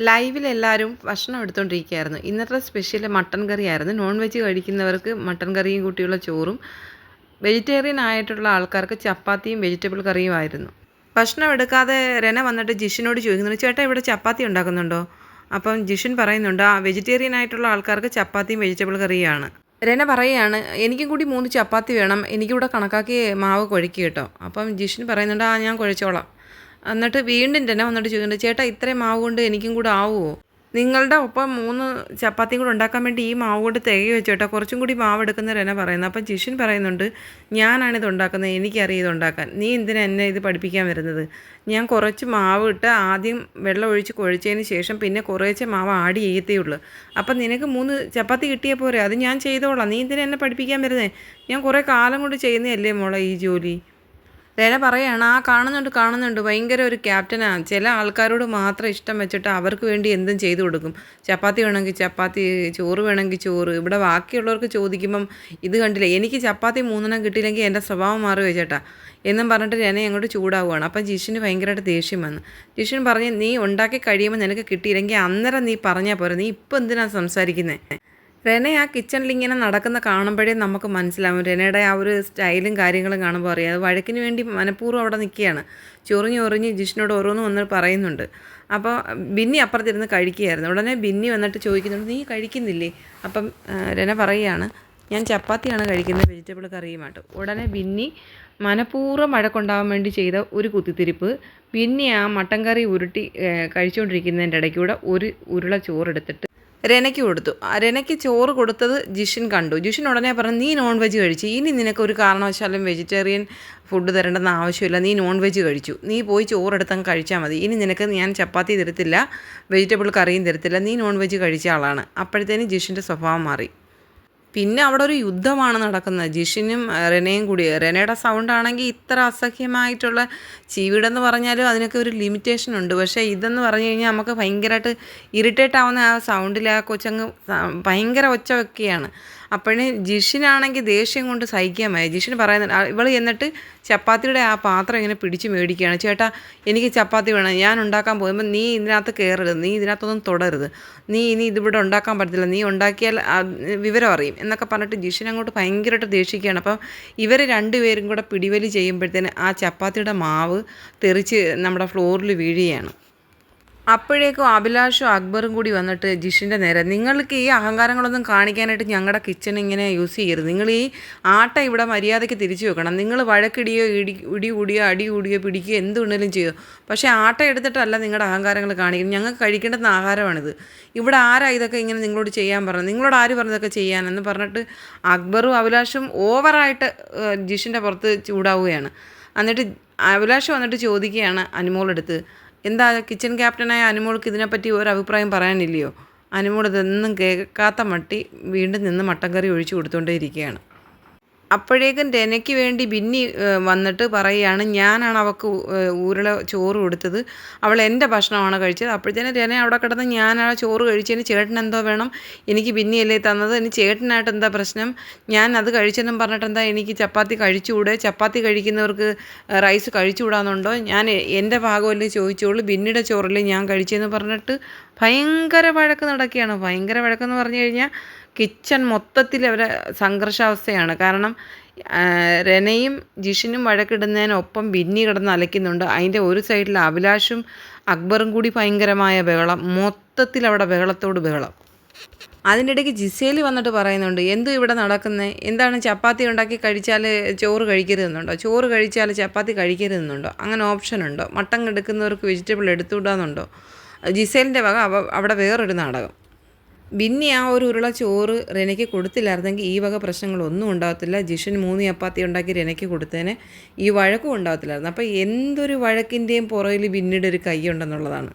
ലൈവിൽ എല്ലാവരും ഭക്ഷണം എടുത്തുകൊണ്ടിരിക്കുകയായിരുന്നു ഇന്നത്തെ സ്പെഷ്യൽ മട്ടൻ കറിയായിരുന്നു. നോൺ വെജ് കഴിക്കുന്നവർക്ക് മട്ടൺ കറിയും കൂട്ടിയുള്ള ചോറും വെജിറ്റേറിയൻ ആയിട്ടുള്ള ആൾക്കാർക്ക് ചപ്പാത്തിയും വെജിറ്റബിൾ കറിയും ആയിരുന്നു. ഭക്ഷണം എടുക്കാതെ രന വന്നിട്ട് ജിഷിനോട് ചോദിക്കുന്നുണ്ട് ചേട്ടാ ഇവിടെ ചപ്പാത്തി ഉണ്ടാക്കുന്നുണ്ടോ? അപ്പം ജിഷിൻ പറയുന്നുണ്ട് ആ വെജിറ്റേറിയൻ ആയിട്ടുള്ള ആൾക്കാർക്ക് ചപ്പാത്തിയും വെജിറ്റബിൾ കറിയാണ് രന പറയുകയാണ് എനിക്കും കൂടി മൂന്ന് ചപ്പാത്തി വേണം. എനിക്കിവിടെ കണക്കാക്കി മാവ് കുഴക്കി കേട്ടോ. അപ്പം ജിഷിൻ പറയുന്നുണ്ട് ആ ഞാൻ കുഴച്ചോളാം. എന്നിട്ട് വീണ്ടും തന്നെ വന്നിട്ട് ചോദിക്കുന്നുണ്ട് ചേട്ടാ ഇത്രയും മാവ് കൊണ്ട് എനിക്കും കൂടെ ആവുമോ നിങ്ങളുടെ ഒപ്പം മൂന്ന് ചപ്പാത്തിയും കൂടെ ഉണ്ടാക്കാൻ വേണ്ടി ഈ മാവ് കൊണ്ട് തികയോ ചേട്ടാ കുറച്ചും കൂടി മാവ് എടുക്കുന്നവരെന്നെ പറയുന്നത്. അപ്പം ജിഷൻ പറയുന്നുണ്ട് ഞാനാണ് ഇത് ഉണ്ടാക്കുന്നത് എനിക്കറിയാം ഇത് ഉണ്ടാക്കാൻ. നീ എന്തിനാ എന്നെ ഇത് പഠിപ്പിക്കാൻ വരുന്നത്? ഞാൻ കുറച്ച് മാവ് ഇട്ട് ആദ്യം വെള്ളം ഒഴിച്ച് കുഴച്ചതിന് ശേഷം പിന്നെ കുറേശ്ശെ മാവ് ആഡ് ചെയ്യത്തേ ഉള്ളൂ. അപ്പം നിനക്ക് മൂന്ന് ചപ്പാത്തി കിട്ടിയാൽ പോരെ അത് ഞാൻ ചെയ്തോളാം. നീ എന്തിനാ എന്നെ പഠിപ്പിക്കാൻ വരുന്നത് ഞാൻ കുറേ കാലം കൊണ്ട് ചെയ്യുന്നതല്ലേ മോളെ ഈ ജോലി? രേല പറയാണ് ആ കാണുന്നുണ്ട് കാണുന്നുണ്ട്. ഭയങ്കര ഒരു ക്യാപ്റ്റനാണ് ചില ആൾക്കാരോട് മാത്രം ഇഷ്ടം വെച്ചിട്ട് അവർക്ക് വേണ്ടി എന്തും ചെയ്തു കൊടുക്കും. ചപ്പാത്തി വേണമെങ്കിൽ ചപ്പാത്തി ചോറ് വേണമെങ്കിൽ ചോറ്. ഇവിടെ ബാക്കിയുള്ളവർക്ക് ചോദിക്കുമ്പം ഇത് കണ്ടില്ല? എനിക്ക് ചപ്പാത്തി മൂന്നെണ്ണം കിട്ടിയില്ലെങ്കിൽ എന്റെ സ്വഭാവം മാറി വെച്ചേട്ടാ എന്നും പറഞ്ഞിട്ട് രേന അങ്ങോട്ട് ചൂടാവുകയാണ്. അപ്പം ജിഷിന് ഭയങ്കരമായിട്ട് ദേഷ്യം വന്നു. ജിഷിൻ പറഞ്ഞ് നീ ഉണ്ടാക്കി കഴിയുമ്പോൾ നിനക്ക് കിട്ടിയില്ലെങ്കിൽ അന്നേരം നീ പറഞ്ഞാൽ പോരെ. നീ ഇപ്പം എന്തിനാണ് സംസാരിക്കുന്നത് റെന ആ കിച്ചണിൽ ഇങ്ങനെ നടക്കുന്ന കാണുമ്പോഴേ നമുക്ക് മനസ്സിലാവും. റെനയുടെ ആ ഒരു സ്റ്റൈലും കാര്യങ്ങളും കാണുമ്പോൾ അറിയാം. വഴക്കിന് വേണ്ടി മനഃപൂർവം അവിടെ നിൽക്കുകയാണ്. ചൊറിഞ്ഞ് ചൊറിഞ്ഞ് ജിഷ്ണോട് ഓരോന്നും വന്ന് പറയുന്നുണ്ട്. അപ്പോൾ ബിന്നി അപ്പുറത്തിരുന്ന് കഴിക്കുകയായിരുന്നു. ഉടനെ ബിന്നി വന്നിട്ട് ചോദിക്കുന്നുണ്ട് നീ കഴിക്കുന്നില്ലേ? അപ്പം രന പറയുകയാണ് ഞാൻ ചപ്പാത്തിയാണ് കഴിക്കുന്നത് വെജിറ്റബിൾ കറിയുമായിട്ട്. ഉടനെ ബിന്നി മനഃപൂർവം വഴക്കുണ്ടാവാൻ വേണ്ടി ചെയ്ത ഒരു കുത്തിത്തിരിപ്പ് പിന്നെ ആ മട്ടൻ കറി ഉരുട്ടി കഴിച്ചുകൊണ്ടിരിക്കുന്നതിന്റെ ഇടയ്ക്കൂടെ ഒരു ഉരുള ചോറെടുത്തിട്ട് രനയ്ക്ക് കൊടുത്തു. രനയ്ക്ക് ചോറ് കൊടുത്തത് ജിഷിൻ കണ്ടു. ജിഷിൻ ഉടനെ പറഞ്ഞു നീ നോൺ വെജ് കഴിച്ചു. ഇനി നിനക്ക് ഒരു കാരണവശാലും വെജിറ്റേറിയൻ ഫുഡ് തരേണ്ടെന്ന് ആവശ്യമില്ല. നീ നോൺ വെജ് കഴിച്ചു. നീ പോയി ചോറെടുത്തങ്ങ് കഴിച്ചാൽ മതി. ഇനി നിനക്ക് ഞാൻ ചപ്പാത്തി തരത്തില്ല വെജിറ്റബിൾ കറിയും തരത്തില്ല. നീ നോൺ വെജ് കഴിച്ച ആളാണ്. അപ്പോഴത്തേന് ജിഷിന്റെ സ്വഭാവം മാറി. പിന്നെ അവിടെ ഒരു യുദ്ധമാണ് നടക്കുന്നത്. ജിഷിനും റെനയും കൂടി. റെനയുടെ സൗണ്ട് ആണെങ്കിൽ ഇത്ര അസഹ്യമായിട്ടുള്ള ചീവിടെന്ന് പറഞ്ഞാലും അതിനൊക്കെ ഒരു ലിമിറ്റേഷൻ ഉണ്ട്. പക്ഷേ ഇതെന്ന് പറഞ്ഞു കഴിഞ്ഞാൽ നമുക്ക് ഭയങ്കരമായിട്ട് ഇറിറ്റേറ്റ് ആവുന്ന ആ സൗണ്ടിൽ ആ കൊച്ചങ്ങ് ഭയങ്കര ഒച്ച വെക്കുകയാണ് അപ്പോഴേ ജിഷിനാണെങ്കിൽ ദേഷ്യം കൊണ്ട് സഹിക്കാൻ മതി ജിഷിന് പറയുന്നുണ്ട് ഇവൾ എന്നിട്ട് ചപ്പാത്തിയുടെ ആ പാത്രം ഇങ്ങനെ പിടിച്ച് മേടിക്കുകയാണ്. ചേട്ടാ എനിക്ക് ചപ്പാത്തി വേണം. ഞാൻ ഉണ്ടാക്കാൻ പോകുമ്പോൾ നീ ഇതിനകത്ത് കയറരുത് നീ ഇതിനകത്തൊന്നും തുടരുത്. നീ ഇനി ഇതിവിടെ ഉണ്ടാക്കാൻ പറ്റത്തില്ല. നീ ഉണ്ടാക്കിയാൽ വിവരം അറിയും. എന്നൊക്കെ പറഞ്ഞിട്ട് ജിഷിൻ അങ്ങോട്ട് ഭയങ്കരമായിട്ട് ദേഷിക്കുകയാണ് അപ്പം ഇവർ രണ്ടുപേരും കൂടെ പിടിവലി ചെയ്യുമ്പോഴത്തേന് ആ ചപ്പാത്തിയുടെ മാവ് തെറിച്ച് നമ്മുടെ ഫ്ലോറിൽ വീഴുകയാണ്. അപ്പോഴേക്കും അഭിലാഷും അക്ബറും കൂടി വന്നിട്ട് ജിഷിന്റെ നേരെ നിങ്ങൾക്ക് ഈ അഹങ്കാരങ്ങളൊന്നും കാണിക്കാനായിട്ട് ഞങ്ങളുടെ കിച്ചൺ ഇങ്ങനെ യൂസ് ചെയ്യരുത്. നിങ്ങൾ ഈ ആട്ട ഇവിടെ മര്യാദയ്ക്ക് തിരിച്ചു വെക്കണം. നിങ്ങൾ വഴക്കിടിയോ ഇടി ഇടി കൂടിയോ അടി കൂടിയോ പിടിക്കുകയോ എന്തുണ്ടെങ്കിലും ചെയ്യോ. പക്ഷേ ആട്ട എടുത്തിട്ടല്ല നിങ്ങളുടെ അഹങ്കാരങ്ങൾ കാണിക്കുന്നത്. ഞങ്ങൾക്ക് കഴിക്കേണ്ടുന്ന ആഹാരമാണിത്. ഇവിടെ ആരാ ഇതൊക്കെ ഇങ്ങനെ നിങ്ങളോട് ചെയ്യാൻ പറഞ്ഞത്? നിങ്ങളോട് ആര് പറഞ്ഞതൊക്കെ ചെയ്യാനെന്ന് പറഞ്ഞിട്ട് അക്ബറും അഭിലാഷും ഓവറായിട്ട് ജിഷിന്റെ പുറത്ത് ചൂടാവുകയാണ്. എന്നിട്ട് അഭിലാഷ് വന്നിട്ട് ചോദിക്കുകയാണ് അനുമോളെടുത്ത് എന്താ കിച്ചൺ ക്യാപ്റ്റനായ അനുമോൾക്ക് ഇതിനെപ്പറ്റി ഒരു അഭിപ്രായം പറയാനില്ലയോ? അനുമോൾ ഇതൊന്നും കേൾക്കാത്ത മട്ടി വീണ്ടും നിന്ന് മട്ടൻ കറി ഒഴിച്ചു കൊടുത്തുകൊണ്ടേ ഇരിക്കുകയാണ്. അപ്പോഴേക്കും രനയ്ക്ക് വേണ്ടി ബിന്നി വന്നിട്ട് പറയുകയാണ് ഞാനാണ് അവൾക്ക് ഊരുള ചോറ് കൊടുത്തത്. അവൾ എന്റെ ഭക്ഷണമാണ് കഴിച്ചത്. അപ്പോഴത്തേനും രന അവിടെ കിടന്ന് ഞാൻ ആ ചോറ് കഴിച്ചതിന് ചേട്ടൻ എന്തോ വേണം? എനിക്ക് ബിന്നിയല്ലേ തന്നത്? ഇനി ചേട്ടനായിട്ട് എന്താ പ്രശ്നം? ഞാൻ അത് കഴിച്ചെന്നും പറഞ്ഞിട്ട് എന്താ എനിക്ക് ചപ്പാത്തി കഴിച്ചുകൂടെ? ചപ്പാത്തി കഴിക്കുന്നവർക്ക് റൈസ് കഴിച്ചുകൂടാന്നുണ്ടോ? ഞാൻ എന്റെ ഭാഗമല്ലേ ചോദിച്ചോളൂ ബിന്നിയുടെ ചോറല്ലേ ഞാൻ കഴിച്ചതെന്ന് പറഞ്ഞിട്ട് ഭയങ്കര വഴക്ക് നടക്കുകയാണ്. ഭയങ്കര വഴക്കെന്ന് പറഞ്ഞു കഴിഞ്ഞാൽ കിച്ചൺ മൊത്തത്തിൽ അവരെ സംഘർഷാവസ്ഥയാണ്. കാരണം രനയും ജിഷിനും വഴക്കിടുന്നതിനൊപ്പം ബിന്നി കിടന്ന് അലയ്ക്കുന്നുണ്ട്. അതിന്റെ ഒരു സൈഡിൽ അഭിലാഷും അക്ബറും കൂടി ഭയങ്കരമായ ബഹളം. മൊത്തത്തിൽ അവിടെ ബഹളത്തോട് ബഹളം. അതിനിടയ്ക്ക് ജിസേലി വന്നിട്ട് പറയുന്നുണ്ട് എന്തു ഇവിടെ നടക്കുന്നത് എന്താണ് ചപ്പാത്തി ഉണ്ടാക്കി കഴിച്ചാൽ ചോറ് കഴിക്കരുതെന്നുണ്ടോ? ചോറ് കഴിച്ചാൽ ചപ്പാത്തി കഴിക്കരുതെന്നുണ്ടോ? അങ്ങനെ ഓപ്ഷൻ ഉണ്ടോ? മട്ടൻ എടുക്കുന്നവർക്ക് വെജിറ്റബിൾ എടുത്തുവിടാന്നുണ്ടോ? ജിസേലിന്റെ വക അവിടെ വേറൊരു നാടകം. ബിന്നി ആ ഒരു ഉരുള ചോറ് രനയ്ക്ക് കൊടുത്തില്ലായിരുന്നെങ്കിൽ ഈ വക പ്രശ്നങ്ങളൊന്നും ഉണ്ടാകത്തില്ല. ജിഷൻ മൂന്ന് ചപ്പാത്തി ഉണ്ടാക്കി രനയ്ക്ക് കൊടുത്തേനെ ഈ വഴക്കും ഉണ്ടാകത്തില്ലായിരുന്നു. അപ്പോൾ എന്തൊരു വഴക്കിന്റെയും പുറകിൽ ബിന്നിയുടെ ഒരു കൈ ഉണ്ടെന്നുള്ളതാണ്.